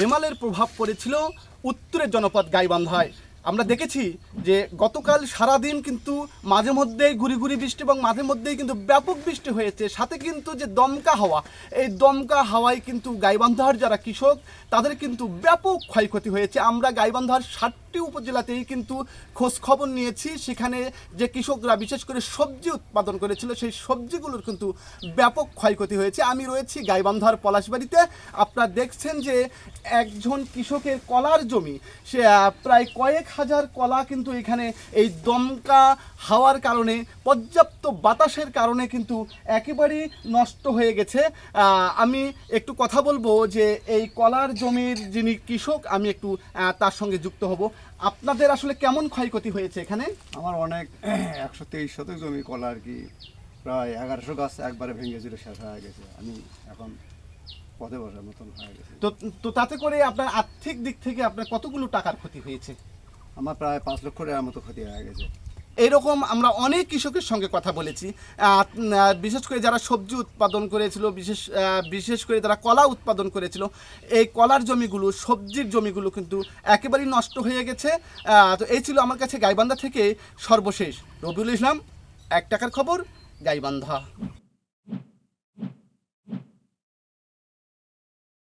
রেমালের প্রভাব পড়েছিল উত্তরের জনপদ গাইবান্ধায়। আমরা দেখেছি যে গতকাল সারাদিন কিন্তু মাঝে মধ্যেই ঘুরি ঘুরি বৃষ্টি এবং মাঝে মধ্যেই কিন্তু ব্যাপক বৃষ্টি হয়েছে। সাথে কিন্তু যে দমকা হাওয়া, এই দমকা হাওয়ায় কিন্তু গাইবান্ধার যারা কৃষক, তাদের কিন্তু ব্যাপক ক্ষয়ক্ষতি হয়েছে। আমরা গাইবান্ধার ষাটটি উপজেলাতেই কিন্তু খোঁজ খবর নিয়েছি। সেখানে যে কৃষকরা বিশেষ করে সবজি উৎপাদন করেছিল, সেই সবজিগুলোর কিন্তু ব্যাপক ক্ষয়ক্ষতি হয়েছে। আমি রয়েছি গাইবান্ধার পলাশবাড়িতে। আপনারা দেখছেন যে একজন কৃষকের কলার জমি, সে প্রায় কয়েক হাজার কলা কিন্তু এখানে এই দমকা হাওয়ার কারণে পর্যাপ্ত বাতাসের কারণে কিন্তু একেবারেই নষ্ট হয়ে গেছে। আমি একটু কথা বলব যে এই কলার জমির যিনি কৃষক আমি একটু তার সঙ্গে যুক্ত হব। আপনাদের আসলে কেমন ক্ষয়ক্ষতি হয়েছে এখানে? আমার অনেক একশো তেইশ শতক জমি কলা আর কি প্রায় এগারোশো গাছ একবারে ভেঙে ভেঙেছিল শেষ হয়ে গেছে। আমি এখন পথে বসার মতন হয়ে গেছে। তো তো তাতে করে আপনার আর্থিক দিক থেকে আপনার কতগুলো টাকার ক্ষতি হয়েছে? আমার প্রায় পাঁচ লক্ষ টাকার মতো ক্ষতি হয়ে গেছে। এরকম আমরা অনেক কৃষকের সঙ্গে কথা বলেছি। বিশেষ করে যারা সবজি উৎপাদন করেছিল, বিশেষ বিশেষ করে যারা কলা উৎপাদন করেছিল, এই কলার জমিগুলো, সবজির জমিগুলো কিন্তু একেবারেই নষ্ট হয়ে গেছে। তো এই ছিল আমার কাছে গাইবান্ধা থেকে সর্বশেষ। রবিউল ইসলাম, এক টাকার খবর, গাইবান্ধা।